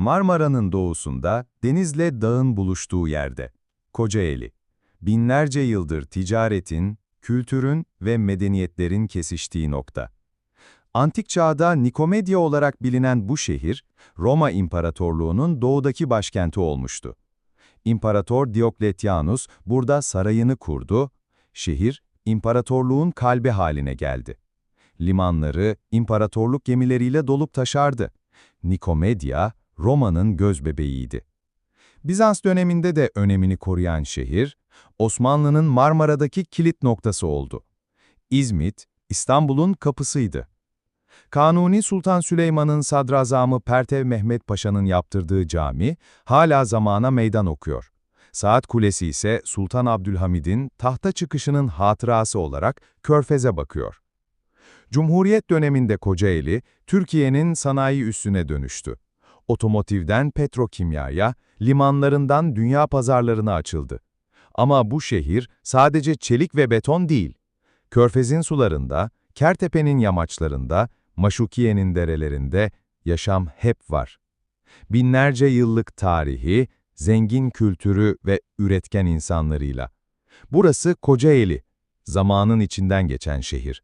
Marmara'nın doğusunda, denizle dağın buluştuğu yerde. Kocaeli. Binlerce yıldır ticaretin, kültürün ve medeniyetlerin kesiştiği nokta. Antik çağda Nikomedya olarak bilinen bu şehir, Roma İmparatorluğu'nun doğudaki başkenti olmuştu. İmparator Diokletianus burada sarayını kurdu, şehir, imparatorluğun kalbi haline geldi. Limanları, imparatorluk gemileriyle dolup taşardı. Nikomedya, Roma'nın gözbebeğiydi. Bizans döneminde de önemini koruyan şehir, Osmanlı'nın Marmara'daki kilit noktası oldu. İzmit, İstanbul'un kapısıydı. Kanuni Sultan Süleyman'ın sadrazamı Pertev Mehmet Paşa'nın yaptırdığı cami, hala zamana meydan okuyor. Saat Kulesi ise Sultan Abdülhamid'in tahta çıkışının hatırası olarak Körfez'e bakıyor. Cumhuriyet döneminde Kocaeli, Türkiye'nin sanayi üssüne dönüştü. Otomotivden petrokimyaya, limanlarından dünya pazarlarına açıldı. Ama bu şehir sadece çelik ve beton değil. Körfez'in sularında, Kertepe'nin yamaçlarında, Maşukiye'nin derelerinde yaşam hep var. Binlerce yıllık tarihi, zengin kültürü ve üretken insanlarıyla. Burası Kocaeli, zamanın içinden geçen şehir.